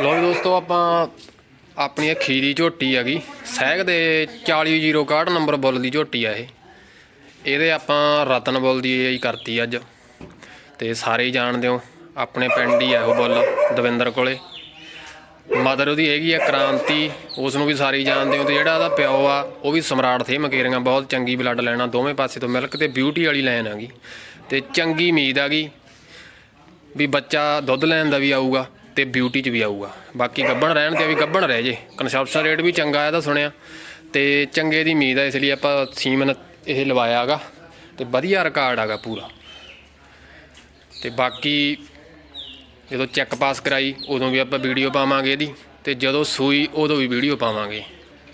ਲੋ ਵੀ ਦੋਸਤੋ, ਆਪਾਂ ਆਪਣੀ ਇਹ ਖੀਰੀ ਝੋਟੀ ਹੈਗੀ। ਸਹਿਗ ਦੇ 4061 ਨੰਬਰ ਬੁੱਲ ਦੀ ਝੋਟੀ ਆ ਇਹ। ਇਹਦੇ ਆਪਾਂ ਰਤਨ ਬੁੱਲ ਦੀ ਇਹ ਕਰਤੀ ਅੱਜ। ਤੇ ਸਾਰੇ ਹੀ ਜਾਣਦੇ ਹੋ, ਆਪਣੇ ਪਿੰਡ ਹੀ ਆ ਉਹ ਬੁੱਲ, ਦਵਿੰਦਰ ਕੋਲੇ। ਮਦਰ ਉਹਦੀ ਹੈਗੀ ਆ ਕ੍ਰਾਂਤੀ ਉਸ ਨੂੰ ਵੀ ਸਾਰੇ ਹੀ ਜਾਣਦੇ ਹੋ। ਤੇ ਜਿਹੜਾ ਉਹਦਾ ਪਿਓ ਆ, ਉਹ ਵੀ ਸਮਰਾਟ ਥੇ ਮਕੇਰੀਆਂ, ਬਹੁਤ ਚੰਗੀ ਬਲੱਡ ਲੈਣਾ ਦੋਵੇਂ ਪਾਸੇ ਤੋਂ ਮਿਲਕ ਤੇ ਬਿਊਟੀ ਵਾਲੀ ਲਾਈਨ ਹੈਗੀ। ਤੇ ਚੰਗੀ ਉਮੀਦ ਹੈਗੀ ਵੀ ਬੱਚਾ ਦੁੱਧ ਲੈਣ ਦਾ ਵੀ ਆਊਗਾ। ਤੇ ਬਿਊਟੀ 'ਚ ਵੀ ਆਊਗਾ। ਬਾਕੀ ਗੱਬਣ ਰਹਿਣ ਤੇ ਵੀ ਗੱਬਣ ਰਹਿ ਜੇ। ਕੰਸੈਪਸ਼ਨ ਰੇਟ ਵੀ ਚੰਗਾ ਇਹਦਾ ਸੁਣਿਆ। ਤੇ ਚੰਗੇ ਦੀ ਉਮੀਦ ਹੈ, ਇਸ ਲਈ ਆਪਾਂ ਸੀਮਨ ਇਹ ਲਵਾਇਆ ਹੈਗਾ। ਤੇ ਵਧੀਆ ਰਿਕਾਰਡ ਹੈਗਾ ਪੂਰਾ। ਤੇ ਬਾਕੀ ਜਦੋਂ ਚੈੱਕ ਪਾਸ ਕਰਾਈ, ਉਦੋਂ ਵੀ ਆਪਾਂ ਵੀਡੀਓ ਪਾਵਾਂਗੇ ਇਹਦੀ। ਤੇ ਜਦੋਂ ਸੂਈ, ਉਦੋਂ ਵੀ ਵੀਡੀਓ ਪਾਵਾਂਗੇ।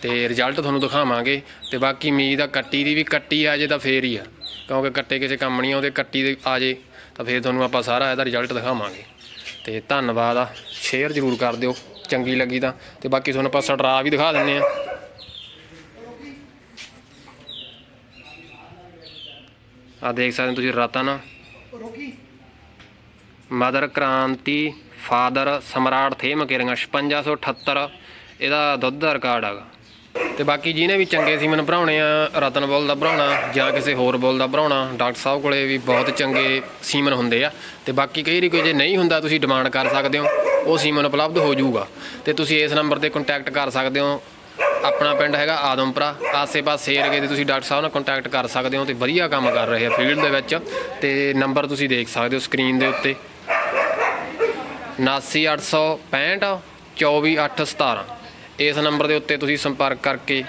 ਤੇ ਰਿਜ਼ਲਟ ਤੁਹਾਨੂੰ ਦਿਖਾਵਾਂਗੇ। ਤੇ ਬਾਕੀ ਉਮੀਦ ਆ, ਕੱਟੀ ਦੀ ਵੀ ਕੱਟੀ ਆ ਜੇ ਤਾਂ ਫੇਰ ਹੀ ਆ। ਕਿਉਂਕਿ ਕੱਟੇ ਕਿਸੇ ਕੰਮ ਨਹੀਂ ਆਉਂਦੇ ਕੱਟੀ ਦੇ ਆ ਜੇ, ਤਾਂ ਫੇਰ ਤੁਹਾਨੂੰ ਆਪਾਂ ਸਾਰਾ ਇਹਦਾ ਰਿਜ਼ਲਟ ਦਿਖਾਵਾਂਗੇ। ਤੇ ਧੰਨਵਾਦ ਆ। ਸ਼ੇਅਰ ਜ਼ਰੂਰ ਕਰ ਦਿਓ, ਚੰਗੀ ਲੱਗੀ ਤਾਂ। ਤੇ ਬਾਕੀ ਤੁਹਾਨੂੰ ਆਪਾਂ ਸਟਰਾ ਵੀ ਦਿਖਾ ਦਿੰਨੇ ਆ। ਆ ਦੇਖ ਸਕਦੇ ਹੋ ਤੁਸੀਂ ਰਤਨ। ਮਦਰ ਕ੍ਰਾਂਤੀ, ਫਾਦਰ ਸਮਰਾਟ ਥੇ ਮਕੇਰੀਆਂ 5678 ਇਹਦਾ ਦੁੱਧ ਦਾ ਰਿਕਾਰਡ ਹੈਗਾ ਤੇ ਬਾਕੀ ਜਿਹਨੇ ਵੀ ਚੰਗੇ ਸੀਮਨ ਭਰਾਉਣੇ ਆ, ਰਤਨ ਬੋਲ ਦਾ ਭਰਾਉਣਾ, ਜਾਂ ਕਿਸੇ ਹੋਰ ਬੋਲ ਦਾ ਭਰਾਉਣਾ, ਡਾਕਟਰ ਸਾਹਿਬ ਕੋਲੇ ਵੀ ਬਹੁਤ ਚੰਗੇ ਸੀਮਨ ਹੁੰਦੇ ਆ। ਤੇ ਬਾਕੀ ਕਈ ਵਾਰੀ ਕੋਈ ਜੇ ਨਹੀਂ ਹੁੰਦਾ, ਤੁਸੀਂ ਡਿਮਾਂਡ ਕਰ ਸਕਦੇ ਹੋ, ਉਹ ਸੀਮਨ ਉਪਲਬਧ ਹੋ ਜਾਊਗਾ। ਤੇ ਤੁਸੀਂ ਇਸ ਨੰਬਰ ਤੇ ਕੰਟੈਕਟ ਕਰ ਸਕਦੇ ਹੋ। ਆਪਣਾ ਪਿੰਡ ਹੈਗਾ ਆਦਮਪੁਰਾ, ਆਸੇ-ਪਾਸੇ ਏਰੀਏ ਦੇ ਤੁਸੀਂ ਡਾਕਟਰ ਸਾਹਿਬ ਨਾਲ ਕੰਟੈਕਟ ਕਰ ਸਕਦੇ ਹੋ ਤੇ ਵਧੀਆ ਕੰਮ ਕਰ ਰਹੇ ਆ ਫੀਲਡ ਦੇ ਵਿੱਚ। ਤੇ ਨੰਬਰ ਤੁਸੀਂ ਦੇਖ ਸਕਦੇ ਹੋ ਸਕਰੀਨ ਦੇ ਉੱਤੇ। 79865 24817 ਇਸ ਨੰਬਰ ਦੇ ਉੱਤੇ ਤੁਸੀਂ ਸੰਪਰਕ ਕਰਕੇ